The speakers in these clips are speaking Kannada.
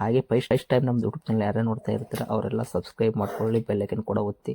ಹಾಗೆ ಫಸ್ಟ್ ಟೈಮ್ ನಮ್ಮ ಯೂಟ್ಯೂಬ್ ಚಾನಲ್ ಯಾರೇ ನೋಡ್ತಾ ಇರ್ತಾರೆ, ಅವರೆಲ್ಲ ಸಬ್ಸ್ಕ್ರೈಬ್ ಮಾಡ್ಕೊಳ್ಳಿ ಬೆಲ್ಲೈಕನ್ ಕೂಡ ಒತ್ತಿ.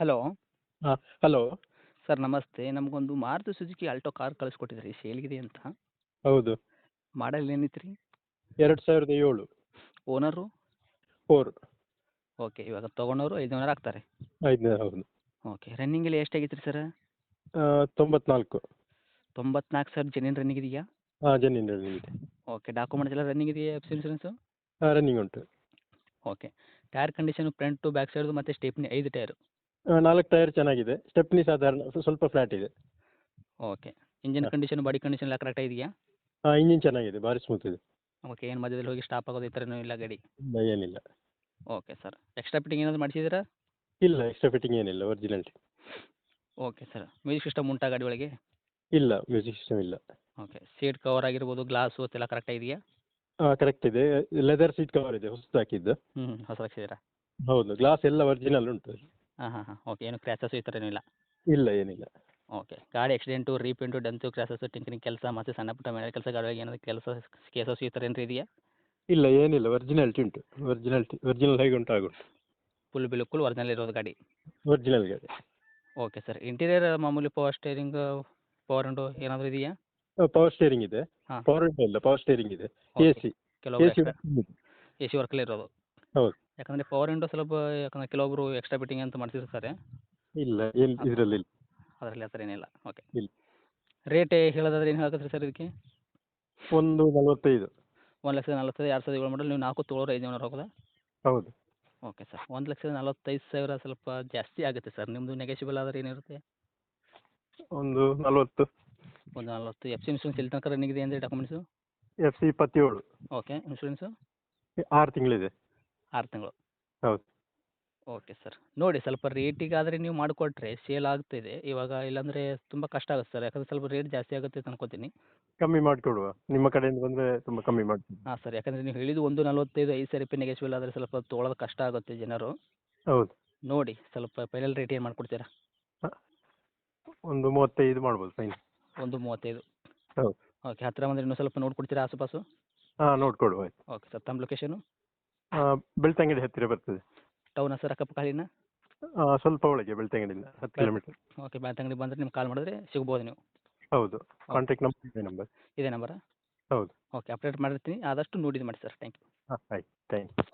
ಹಲೋ. ಹಲೋ. ಸರ್ ನಮಸ್ತೆ. ನಮಗೊಂದು ಮಾರುತಿ ಸುಜುಕಿ ಆಲ್ಟೋ ಕಾರ್ ಕಳಿಸ್ಕೊಟ್ಟಿದ್ರಿ ಸೇಲ್ಗಿದೆ ಅಂತ. ಹೌದು. ಮಾಡಲ್ ಏನಿತ್ತು ರೀ ಎರಡು ಸಾವಿರದ ಏಳು. ಓನರು? ಫೋರ್. ಓಕೆ ಇವಾಗ ತೊಗೊಂಡವರು ಐದು ಆಗ್ತಾರೆ ಐದನೇ ಹೌದು. ಓಕೆ ರನ್ನಿಂಗಲ್ಲಿ ಎಷ್ಟಾಗಿತ್ತು ರೀ ಸರ್? ತೊಂಬತ್ನಾಲ್ಕು. ತೊಂಬತ್ನಾಲ್ಕು ಸಾವಿರ ಜೆನ್ಯೂನ್ ರನ್ನಿಂಗ್ ಇದೆಯಾ? ಹಾಂ ಜನಿನ್ ರನ್ನಿಂಗ್ ಇದೆ. ಓಕೆ ಡಾಕ್ಯುಮೆಂಟ್ಸ್ ಎಲ್ಲ ರನ್ನಿಂಗ್ ಇದೆಯಾ ಎಫ್ ಇನ್ಸೂರೆನ್ಸು ರನ್ನಿಂಗ್ ಉಂಟು. Okay tyre condition front back ಸೈಡ್ದು ಮತ್ತು ಸ್ಟೇಪ್ನಿ ಐದು ಟೈರು ನಾಲ್ಕು ಟೈರ್ ಚೆನ್ನಾಗಿದೆ. ಸ್ಟೆಪ್ನಿ ಸಾಧಾರಣ ಸ್ವ- ಸ್ವಲ್ಪ ಫ್ಲಾಟ್ ಇದೆ. Okay engine condition body condition ಎಲ್ಲ ಕರೆಕ್ಟ್ ಇದೆಯಾ ಹಾಂ ಇಂಜಿನ್ ಚೆನ್ನಾಗಿದೆ ಭಾರಿ ಸ್ಮೂತ್ ಇದೆ. ಓಕೆ ಏನು ಮಧ್ಯದಲ್ಲಿ ಹೋಗಿ ಸ್ಟಾಪ್ ಆಗೋದು ಈ ಥರನೂ ಇಲ್ಲ ಗಾಡಿ? ಇಲ್ಲ, ಏನಿಲ್ಲ. ಓಕೆ ಸರ್ ಎಕ್ಸ್ಟ್ರಾ ಫಿಟ್ಟಿಂಗ್ ಏನಾದರೂ ಮಾಡಿಸಿದ್ದೀರಾ? ಇಲ್ಲ ಎಕ್ಸ್ಟ್ರಾ ಫಿಟ್ಟಿಂಗ್ ಏನಿಲ್ಲ original okay sir music system ಉಂಟಾ ಗಾಡಿ ಒಳಗೆ? ಇಲ್ಲ ಮ್ಯೂಸಿಕ್ ಸಿಸ್ಟಮ್ ಇಲ್ಲ. ಓಕೆ ಸೀಟ್ ಕವರ್ ಆಗಿರ್ಬೋದು ಗ್ಲಾಸು ಎಲ್ಲ ಕರೆಕ್ಟ್ ಇದೆಯಾ ಹಾಂ ಕರೆಕ್ಟ್ ಇದೆ. ಲೆದರ್ ಸೀಟ್ ಕವರ್ ಇದೆ ಹೊಸದು ಹಾಕಿದ್ದು ಹ್ಞೂ ಹ್ಞೂ ಹೊಸ ಹಾಕ್ಸಿದ್ದೀರಾ ಹೌದು ಗ್ಲಾಸ್ ಎಲ್ಲ ಒರಿಜಿನಲ್ ಉಂಟು. ಹಾಂ ಹಾಂ ಹಾಂ. ಓಕೆ ಏನು ಕ್ರ್ಯಾಚಸ್ಸು ಈ ಥರ ಏನಿಲ್ಲ. ಇಲ್ಲ ಏನಿಲ್ಲ. ಓಕೆ ಗಾಡಿ accident repaint dent crashes tinkering ಕೆಲಸ ಮತ್ತೆ ಸಣ್ಣ ಪುಟ್ಟ ಮನೆ ಕೆಲಸ ಗಾಡಿ ಏನಾದ್ರು ಕೆಲಸ ಕೇಸಸ್ ಈ ಥರ ಏನಾರು ಇದೆಯಾ? ಇಲ್ಲ ಏನಿಲ್ಲ. ಒರಿಜಿನಾಲಿಟಿ ಉಂಟು. ಒರಿಜಿನಾಲಿಟಿ ಒರಿಜಿನಲ್ ಹೇಗೆ ಉಂಟು ಆಗುಂಟು ಫುಲ್ ಬಿಲ್ಕುಲ್ ಒರಿಜಿನಲ್ ಇರೋದು ಗಾಡಿ. ಒರಿಜಿನಲ್ ಗಾಡಿ. ಓಕೆ ಸರ್ ಇಂಟೀರಿಯರ್ ಮಾಮೂಲಿ ಪವರ್ ಸ್ಟೇರಿಂಗ್ ಪವರ್ ಅಂಡು ಏನಾದರೂ ಇದೆಯಾ? ಪವರ್ ಸ್ಟೇರಿಂಗ್ ಇದೆ. ಪವರ್ ಇಲ್ಲ ಪವರ್ ಸ್ಟೇರಿಂಗ್ ಇದೆ. ಎ ಸಿ ಕೆಲವು ಎ ಸಿ ಎ ಇರೋದು. ಹೌದು. ಯಾಕಂದರೆ ಪವರ್ ವಿಂಡೋ ಸ್ವಲ್ಪ ಯಾಕಂದರೆ ಕೆಲವೊಬ್ರು ಎಕ್ಸ್ಟ್ರಾ ಬಿಟ್ಟಿಂಗ್ ಅಂತ ಮಾಡ್ತಿರ್ತಾರೆ. ಇಲ್ಲ ಇದರಲ್ಲಿ ಇಲ್ಲ. ಅದರಲ್ಲಿ ಆ ಥರ ಏನಿಲ್ಲ. ಓಕೆ ಇಲ್ಲ. ರೇಟ್ ಹೇಳೋದಾದ್ರೆ ಏನು ಹೇಳಕತ್ರಿ ಸರ್ ಇದಕ್ಕೆ? ಒಂದು ನಲವತ್ತೈದು. ಒಂದು ಲಕ್ಷದ ನಲವತ್ತೈದು ಎರಡು ಸಾವಿರದ ಏಳು ಮಾಡಲ್ ನೀವು ನಾಲ್ಕು ತೊಳೋರು ಐದು ಹೋಗೋದಾ? ಹೌದು. ಓಕೆ ಸರ್ ಒಂದು ಲಕ್ಷದ ನಲವತ್ತೈದು ಸಾವಿರ ಸ್ವಲ್ಪ ಜಾಸ್ತಿ ಆಗುತ್ತೆ ಸರ್ ನಿಮ್ಮದು ನೆಗೆಶಿಬಲ್ ಆದರೆ ಏನಿರುತ್ತೆ? ಒಂದು ನಲವತ್ತು. ಒಂದು ನಲ್ವತ್ತು. ಎಫ್ ಸಿ ಇನ್ಶೂರೆನ್ಸ್ ಎಲ್ಲಿ ತನಕ ರನ್ನಿಂಗ್ ಇದೆ ಅಂದರೆ ಡಾಕ್ಯುಮೆಂಟ್ಸು ಎಫ್ ಸಿ ಇಪ್ಪತ್ತೇಳು. ಓಕೆ ಇನ್ಶೂರೆನ್ಸು ಆರು ತಿಂಗಳಿದೆ. ಆರು ತಿಂಗಳು. ಹೌದು. Okay sir. ನೋಡಿ ಸ್ವಲ್ಪ ರೇಟಿಗಾದರೆ ನೀವು ಮಾಡಿಕೊಟ್ರೆ ಸೇಲ್ ಆಗ್ತಿದೆ. ಇವಾಗ ಇಲ್ಲಾಂದರೆ ತುಂಬ ಕಷ್ಟ ಆಗುತ್ತೆ ಸರ್. ಯಾಕಂದರೆ ಸ್ವಲ್ಪ ರೇಟ್ ಜಾಸ್ತಿ ಆಗುತ್ತೆ ಅಂತ ಅನ್ಕೋತೀನಿ. ಕಮ್ಮಿ ಮಾಡಿಕೊಡುವ. ನಿಮ್ಮ ಕಡೆಯಿಂದ ಬಂದರೆ ತುಂಬ ಕಮ್ಮಿ ಮಾಡ್ತೀನಿ. ಹಾಂ ಸರ್. ಯಾಕಂದರೆ ನೀವು ಹೇಳಿದ ಒಂದು ನಲ್ವತ್ತೈದು ಐದು ಸಾವಿರ ರೂಪಾಯಿ ನೆಗೆಶಿಬಲ್ ಆದರೆ ಸ್ವಲ್ಪ ತೊಗೊಳೋದು ಕಷ್ಟ ಆಗುತ್ತೆ ಜನರು. ಹೌದು. ನೋಡಿ ಸ್ವಲ್ಪ ಫೈನಲ್ ರೇಟ್ ಏನು ಮಾಡಿಕೊಡ್ತೀರಾ? ಒಂದು ಮೂವತ್ತೈದು ಮಾಡ್ಬೋದು ಫೈನ್ ಒಂದು ಮೂವತ್ತೈದು. ಹೌದು. ಓಕೆ ಹತ್ತಿರ ಬಂದರೆ ಇನ್ನೂ ಸ್ವಲ್ಪ ನೋಡ್ಕೊಡ್ತೀರಾ ಆಸುಪಾಸು? ಹಾಂ ನೋಡ್ಕೊಡುವ ಆಯ್ತು. Okay sir. ತಮ್ಮ ಲೊಕೇಶನು ಬೆಳ್ತಂಗಡಿ ಹತ್ತಿರ ಬರ್ತದೆ. ಟೌನ ಸರ್ ಅಕ್ಕಪಕ್ಕ ಅಲ್ಲಿನ ಆ, ಸ್ವಲ್ಪ ಒಳಗೆ ಬೆಳ್ತಂಗಡಿಯಿಂದ ಹತ್ತು ಕಿಲೋಮೀಟರ್. ಓಕೆ ಬೆಳ್ತಂಗಡಿ ಬಂದರೆ ನಿಮ್ಗೆ ಕಾಲ್ ಮಾಡಿದ್ರೆ ಸಿಗ್ಬೋದು ನೀವು. ಹೌದು ಕಾಂಟ್ಯಾಕ್ಟ್ ನಂಬರ್ ಇದೆ ನಂಬರ್. ಇದೇ ನಂಬರಾ? ಹೌದು. ಓಕೆ ಅಪ್ಡೇಟ್ ಮಾಡಿರ್ತೀನಿ ಆದಷ್ಟು ನೋಡಿ ಮಾಡಿ ಸರ್ ಥ್ಯಾಂಕ್ ಯು ಹಾಂ ಆಯ್ತು ಥ್ಯಾಂಕ್ ಯು